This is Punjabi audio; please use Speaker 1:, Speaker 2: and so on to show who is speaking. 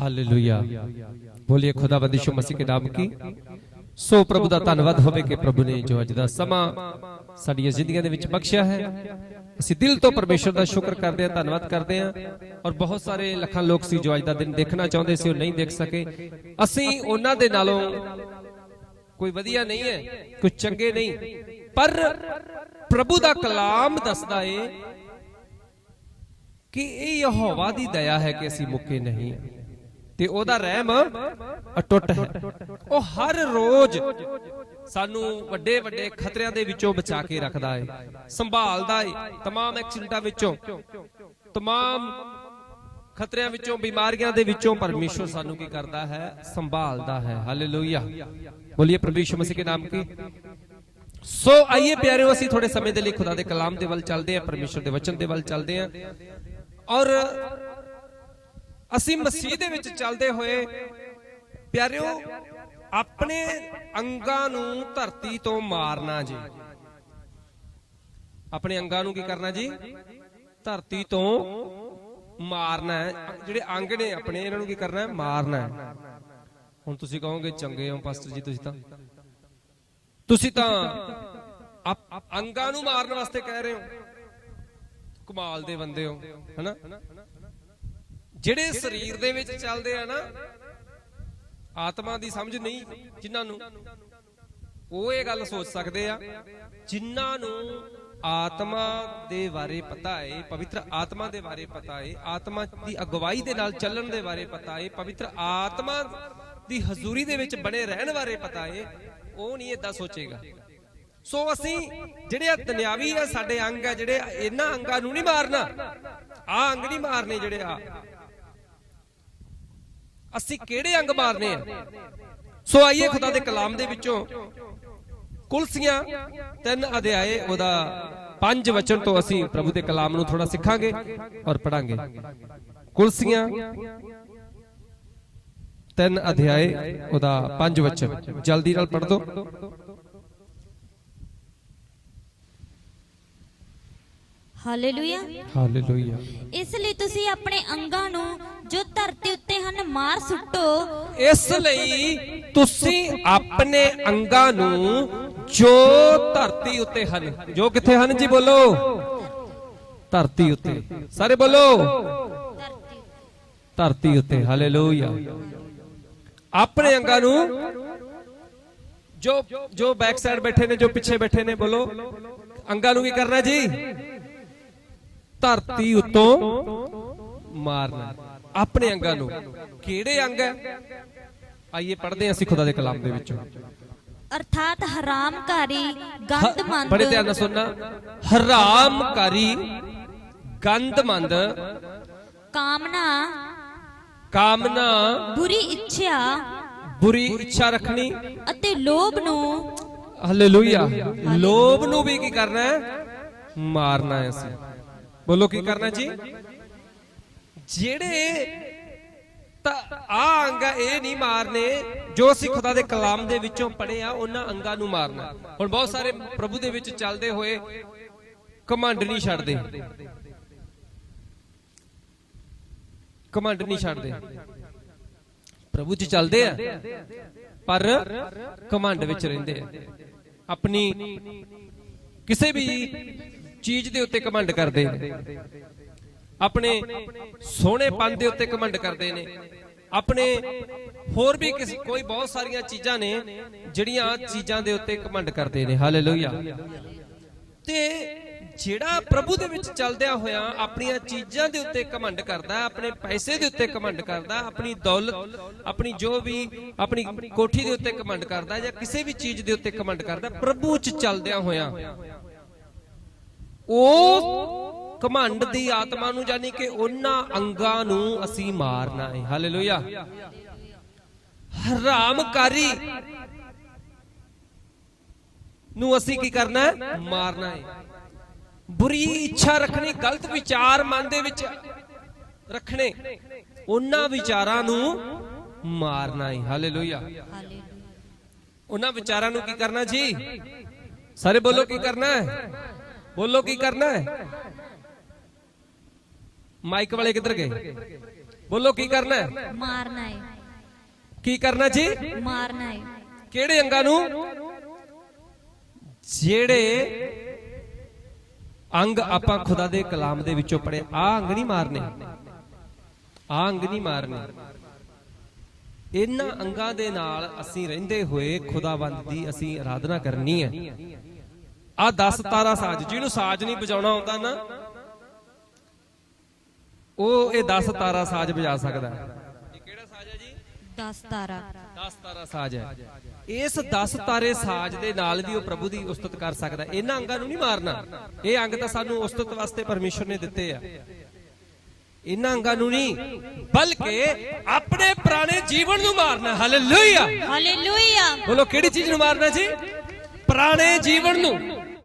Speaker 1: ਹਾਲੇਲੂਇਆ ਬੋਲੀਏ ਖੁਦਾਵੰਦ ਯਿਸੂ ਮਸੀਹ ਕੇ ਨਾਮ ਕੀ? ਸੋ ਪ੍ਰਭੂ ਦਾ ਧੰਨਵਾਦ ਹੋਵੇ ਕਿ ਪ੍ਰਭੂ ਨੇ ਜੋ ਅੱਜ ਦਾ ਸਮਾਂ ਸਾਡੀਆਂ ਜ਼ਿੰਦਗੀਆਂ ਦੇ ਵਿੱਚ ਬਖਸ਼ਿਆ ਹੈ। ਅਸੀਂ ਦਿਲ ਤੋਂ ਪਰਮੇਸ਼ਰ ਦਾ ਸ਼ੁਕਰ ਕਰਦੇ ਹਾਂ, ਧੰਨਵਾਦ ਕਰਦੇ ਹਾਂ ਔਰ ਬਹੁਤ ਸਾਰੇ ਲੱਖਾਂ ਲੋਕ ਸੀ ਜੋ ਅੱਜ ਦਾ ਦਿਨ ਦੇਖਣਾ ਚਾਹੁੰਦੇ ਸੀ, ਉਹ ਨਹੀਂ ਦੇਖ ਸਕੇ। ਅਸੀਂ ਉਹਨਾਂ ਦੇ ਨਾਲੋਂ ਕੋਈ ਵਧੀਆ ਨਹੀਂ ਹੈ, ਕੋਈ ਚੰਗੇ ਨਹੀਂ। ਪਰ ਪ੍ਰਭੂ ਦਾ ਕਲਾਮ ਦੱਸਦਾ ਏ ਕਿ ਇਹ ਯਹੋਵਾ ਦੀ ਦਇਆ ਹੈ ਕਿ ਅਸੀਂ ਮੁੱਕੇ ਨਹੀਂ। ਤੇ ਉਹਦਾ ਰਹਿਮ ਅਟੁੱਟ ਹੈ ਉਹ ਹਰ ਰੋਜ਼ ਸਾਨੂੰ ਵੱਡੇ ਵੱਡੇ ਖਤਰਿਆਂ ਦੇ ਵਿੱਚੋਂ ਬਚਾ ਕੇ ਰੱਖਦਾ ਹੈ ਸੰਭਾਲਦਾ ਹੈ तमाम ਐਕਸੀਡੈਂਟਾਂ ਵਿੱਚੋਂ तमाम ਖਤਰਿਆਂ ਵਿੱਚੋਂ ਬਿਮਾਰੀਆਂ ਦੇ ਵਿੱਚੋਂ ਪਰਮੇਸ਼ਰ ਸਾਨੂੰ ਕੀ ਕਰਦਾ ਹੈ ਸੰਭਾਲਦਾ ਹੈ ਹਾਲੇਲੂਇਆ ਬੋਲੀਏ ਪ੍ਰਭੂ ਯਿਸੂ ਮਸੀਹ ਕੇ ਨਾਮ ਕੀ ਸੋ ਆਈਏ ਪਿਆਰਿਓ ਅਸੀਂ ਥੋੜੇ ਸਮੇਂ ਦੇ ਲਈ ਖੁਦਾ ਦੇ ਕਲਾਮ ਦੇ ਵੱਲ ਚੱਲਦੇ ਹਾਂ ਪਰਮੇਸ਼ਰ ਦੇ ਵਚਨ ਦੇ ਵੱਲ ਚੱਲਦੇ ਹਾਂ ਔਰ ਅਸੀਂ ਮਸੀਹ ਦੇ ਵਿੱਚ ਚੱਲਦੇ ਹੋਏ, ਪਿਆਰਿਓ, ਆਪਣੇ ਅੰਗਾਂ ਨੂੰ ਧਰਤੀ ਤੋਂ ਮਾਰਨਾ ਜੀ। ਆਪਣੇ ਅੰਗਾਂ ਨੂੰ ਕੀ ਕਰਨਾ ਜੀ? ਧਰਤੀ ਤੋਂ ਮਾਰਨਾ ਹੈ। ਜਿਹੜੇ ਅੰਗ ਨੇ ਆਪਣੇ, ਇਹਨਾਂ ਨੂੰ ਕੀ ਕਰਨਾ ਹੈ? ਮਾਰਨਾ ਹੈ। ਹੁਣ ਤੁਸੀਂ ਕਹੋਗੇ, ਚੰਗੇ ਹੋ ਪਾਸਟਰ ਜੀ ਤੁਸੀਂ ਤਾਂ। ਤੁਸੀਂ ਤਾਂ ਅੰਗਾਂ ਨੂੰ ਮਾਰਨ ਵਾਸਤੇ ਕਹਿ ਰਹੇ ਹੋ। ਕਮਾਲ ਦੇ ਬੰਦੇ ਹੋ, ਹਨਾ? ਜਿਹੜੇ ਸਰੀਰ ਦੇ ਵਿੱਚ ਚੱਲਦੇ ਆ ਨਾ ਆਤਮਾ ਦੀ ਸਮਝ ਨਹੀਂ ਜਿਨ੍ਹਾਂ ਨੂੰ ਉਹ ਇਹ ਗੱਲ ਸੋਚ ਸਕਦੇ ਆ ਜਿਨ੍ਹਾਂ ਨੂੰ ਆਤਮਾ ਦੇ ਬਾਰੇ ਪਤਾ ਹੈ ਪਵਿੱਤਰ ਆਤਮਾ ਦੇ ਬਾਰੇ ਪਤਾ ਹੈ ਆਤਮਾ ਦੀ ਅਗਵਾਈ ਦੇ ਨਾਲ ਚੱਲਣ ਦੇ ਬਾਰੇ ਪਤਾ ਹੈ ਪਵਿੱਤਰ ਆਤਮਾ ਦੀ ਹਜ਼ੂਰੀ ਦੇ ਵਿੱਚ ਬਣੇ ਰਹਿਣ ਬਾਰੇ ਪਤਾ ਹੈ ਉਹ ਨਹੀਂ ਇਦਾਂ ਸੋਚੇਗਾ। ਸੋ ਅਸੀਂ ਜਿਹੜੇ ਆ ਦੁਨਿਆਵੀ ਆ ਸਾਡੇ ਅੰਗ ਆ ਜਿਹੜੇ ਇਹਨਾਂ ਅੰਗਾਂ ਨੂੰ ਨਹੀਂ ਮਾਰਨਾ ਆ ਅੰਗ ਨਹੀਂ ਮਾਰਨੇ ਜਿਹੜੇ ਆ ਅਸੀਂ ਕਿਹੜੇ ਅੰਗ ਮਾਰਨੇ ਆ? ਸੋ ਆਈਏ ਖੁਦਾ ਦੇ ਕਲਾਮ ਦੇ ਵਿੱਚੋਂ। ਕੁਲਸੀਆਂ ਤਿੰਨ ਅਧਿਆਏ, ਉਹਦਾ ਪੰਜ ਵਚਨ ਤੋਂ ਅਸੀਂ ਪ੍ਰਭੂ ਦੇ ਕਲਾਮ ਨੂੰ ਥੋੜਾ ਸਿੱਖਾਂਗੇ ਔਰ ਪੜਾਂਗੇ ਕੁਲਸੀਆਂ ਤਿੰਨ ਅਧਿਆਏ, ਉਹਦਾ ਪੰਜ ਵਚਨ। ਜਲਦੀ ਨਾਲ ਪੜ੍ਹ ਦਿਓ
Speaker 2: ਹਾਲੇਲੂਇਆ
Speaker 1: ਹਾਲੇਲੂਇਆ
Speaker 2: ਇਸ ਲਈ ਤੁਸੀਂ ਆਪਣੇ ਅੰਗਾਂ ਨੂੰ ਜੋ ਧਰਤੀ ਉੱਤੇ ਹਨ ਮਾਰ ਸੁੱਟੋ।
Speaker 1: ਇਸ ਲਈ ਤੁਸੀਂ ਆਪਣੇ ਅੰਗਾਂ ਨੂੰ ਜੋ ਧਰਤੀ ਉੱਤੇ ਹਨ ਜੋ ਕਿੱਥੇ ਹਨ ਜੀ ਬੋਲੋ? ਧਰਤੀ ਉੱਤੇ। ਸਾਰੇ ਬੋਲੋ?
Speaker 2: ਧਰਤੀ
Speaker 1: ਧਰਤੀ ਉੱਤੇ। ਹਾਲੇਲੂਇਆ ਆਪਣੇ ਅੰਗਾਂ ਨੂੰ ਜੋ ਜੋ ਬੈਕ ਸਾਈਡ ਬੈਠੇ ਨੇ ਜੋ ਪਿੱਛੇ ਬੈਠੇ ਨੇ ਬੋਲੋ। ਅੰਗਾਂ ਨੂੰ ਕੀ ਕਰਨਾ ਜੀ? ਧਰਤੀ ਉੱਤੋਂ ਮਾਰਨਾ ਆਪਣੇ ਅੰਗਾਂ ਨੂੰ। ਕਿਹੜੇ ਅੰਗ ਹੈ? ਆਈਏ ਪੜ੍ਹਦੇ ਹਾਂ ਅਸੀਂ ਖੁਦਾ ਦੇ ਕਲਾਮ ਦੇ ਵਿੱਚੋਂ।
Speaker 2: ਅਰਥਾਤ ਹਰਾਮਕਾਰੀ ਗੰਦਮੰਦ
Speaker 1: ਬੜੇ ਧਿਆਨ ਨਾਲ ਸੁਣਨਾ। ਹਰਾਮਕਾਰੀ ਗੰਦਮੰਦ
Speaker 2: ਕਾਮਨਾ।
Speaker 1: ਕਾਮਨਾ।
Speaker 2: ਬੁਰੀ ਇੱਛਾ।
Speaker 1: ਬੁਰੀ ਇੱਛਾ ਰੱਖਣੀ।
Speaker 2: ਅਤੇ ਲੋਭ ਨੂੰ।
Speaker 1: ਹਾਲੇਲੂਇਆ। ਲੋਭ ਨੂੰ ਵੀ ਕੀ ਕਰਨਾ ਹੈ? ਮਾਰਨਾ ਹੈ ਅਸੀਂ। ਬੋਲੋ ਕੀ ਕਰਨਾ ਜੀ? ਜਿਹੜੇ ਤਾਂ ਆ ਅੰਗ ਇਹ ਨਹੀਂ ਮਾਰਨੇ ਜੋ ਅਸੀਂ ਖੁਦਾ ਦੇ ਕਲਾਮ ਦੇ ਵਿੱਚੋਂ ਪੜ੍ਹੇ ਆ, ਉਹਨਾਂ ਅੰਗਾਂ ਨੂੰ ਮਾਰਨਾ। ਹੁਣ ਬਹੁਤ ਸਾਰੇ ਪ੍ਰਭੂ ਦੇ ਵਿੱਚ ਚੱਲਦੇ ਹੋਏ ਕਮਾਂਡ ਨਹੀਂ ਛੱਡਦੇ। ਕਮਾਂਡ ਨਹੀਂ ਛੱਡਦੇ। ਪ੍ਰਭੂ ਚ ਚੱਲਦੇ ਆ, ਪਰ ਕਮਾਂਡ ਵਿੱਚ ਰਹਿੰਦੇ ਆ। ਆਪਣੀ ਕਿਸੇ ਵੀ ਚੀਜ਼ ਦੇ ਉੱਤੇ ਕਮਾਂਡ ਕਰਦੇ ਨੇ। ਆਪਣੇ ਸੋਹਣੇਪਨ ਦੇ ਉੱਤੇ ਕਮਾਂਡ ਕਰਦੇ ਨੇ। ਆਪਣੇ ਹੋਰ ਵੀ ਕੋਈ ਬਹੁਤ ਸਾਰੀਆਂ ਚੀਜ਼ਾਂ ਨੇ, ਜਿਹੜੀਆਂ ਚੀਜ਼ਾਂ ਦੇ ਉੱਤੇ ਕਮਾਂਡ ਕਰਦੇ ਨੇ। ਹਾਲੇਲੂਇਆ ਤੇ ਜਿਹੜਾ ਪ੍ਰਭੂ ਦੇ ਵਿੱਚ ਚੱਲਦਿਆਂ ਹੋਇਆ ਆਪਣੀਆਂ ਚੀਜ਼ਾਂ ਦੇ ਉੱਤੇ ਕਮੰਡ ਕਰਦਾ, ਆਪਣੇ ਪੈਸੇ ਦੇ ਉੱਤੇ ਕਮੰਡ ਕਰਦਾ, ਆਪਣੀ ਦੌਲਤ, ਆਪਣੀ ਜੋ ਵੀ, ਆਪਣੀ ਕੋਠੀ ਦੇ ਉੱਤੇ ਕਮੰਡ ਕਰਦਾ ਜਾਂ ਕਿਸੇ ਵੀ ਚੀਜ਼ ਦੇ ਉੱਤੇ ਕਮੰਡ ਕਰਦਾ, ਪ੍ਰਭੂ 'ਚ ਚੱਲਦਿਆਂ ਹੋਇਆ ਉਹ ਕਮੰਡ ਦੀ ਆਤਮਾ ਨੂੰ ਜਾਨੀ ਕਿ ਉਹਨਾਂ ਅੰਗਾਂ ਨੂੰ ਅਸੀਂ ਮਾਰਨਾ ਹੈ। ਹਾਲੇਲੂਇਆ। ਹਰਾਮਕਾਰੀ ਨੂੰ ਅਸੀਂ ਕੀ ਕਰਨਾ ਹੈ? ਮਾਰਨਾ ਹੈ। ਬੁਰੀ ਇੱਛਾ ਰੱਖਣੀ ਗਲਤ ਵਿਚਾਰ ਮਨ ਦੇ ਵਿੱਚ ਰੱਖਣੇ ਉਹਨਾਂ ਵਿਚਾਰਾਂ ਨੂੰ ਮਾਰਨਾ ਹੈ। ਹਾਲੇਲੂਇਆ।
Speaker 2: ਹਾਲੇਲੂਇਆ।
Speaker 1: ਉਹਨਾਂ ਵਿਚਾਰਾਂ ਨੂੰ ਕੀ ਕਰਨਾ ਜੀ? ਸਾਰੇ ਬੋਲੋ ਕੀ ਕਰਨਾ ਹੈ? ਬੋਲੋ ਕੀ ਕਰਨਾ ਹੈ? ਮਾਈਕ ਵਾਲੇ ਕਿੱਧਰ ਗਏ? ਬੋਲੋ ਕੀ ਕਰਨਾ ਹੈ?
Speaker 2: ਮਾਰਨਾ ਹੈ।
Speaker 1: ਕੀ ਕਰਨਾ ਜੀ?
Speaker 2: ਮਾਰਨਾ ਹੈ।
Speaker 1: ਕਿਹੜੇ ਅੰਗਾਂ ਨੂੰ? ਜਿਹੜੇ ਅੰਗ ਆਪਾਂ ਖੁਦਾ ਦੇ ਕਲਾਮ ਦੇ ਵਿੱਚੋਂ ਪੜੇ ਆ ਅੰਗ ਨਹੀਂ ਮਾਰਨੇ। ਆ ਅੰਗ ਨਹੀਂ ਮਾਰਨੇ। ਇਹਨਾਂ ਅੰਗਾਂ ਦੇ ਨਾਲ ਅਸੀਂ ਰਹਿੰਦੇ ਹੋਏ ਖੁਦਾਵੰਦ ਦੀ ਅਸੀਂ ਆਰਾਧਨਾ ਕਰਨੀ ਹੈ। ਆ 10 ਤਾਰਾ ਸਾਜ ਜਿਹਨੂੰ ਸਾਜ ਨਹੀਂ ਵਜਾਉਣਾ ਆਉਂਦਾ ਨਾ ਉਹ ਇਹ 10 ਤਾਰਾ ਸਾਜ ਵਜਾ ਸਕਦਾ। ਹੈ ਇਹ ਕਿਹੜਾ ਸਾਜ ਹੈ ਜੀ?
Speaker 2: 10 ਤਾਰਾ
Speaker 1: 10 ਤਾਰਾ ਸਾਜ ਹੈ। ਇਸ 10 ਤਾਰੇ ਸਾਜ ਦੇ ਨਾਲ ਵੀ ਉਹ ਪ੍ਰਭੂ ਦੀ ਉਸਤਤ ਕਰ ਸਕਦਾ। ਇਹਨਾਂ ਅੰਗਾਂ ਨੂੰ ਨਹੀਂ ਮਾਰਨਾ। ਇਹ ਅੰਗ ਤਾਂ ਸਾਨੂੰ ਉਸਤਤ ਵਾਸਤੇ ਪਰਮੇਸ਼ਰ ਨੇ ਦਿੱਤੇ ਆ। ਇਹਨਾਂ ਅੰਗਾਂ ਨੂੰ ਨਹੀਂ ਬਲਕਿ ਆਪਣੇ ਪੁਰਾਣੇ ਜੀਵਨ ਨੂੰ ਮਾਰਨਾ। ਹਾਲੇਲੂਇਆ
Speaker 2: ਹਾਲੇਲੂਇਆ
Speaker 1: ਬੋਲੋ ਕਿਹੜੀ ਚੀਜ਼ ਨੂੰ ਮਾਰਨਾ ਜੀ? ਪੁਰਾਣੇ ਜੀਵਨ ਨੂੰ।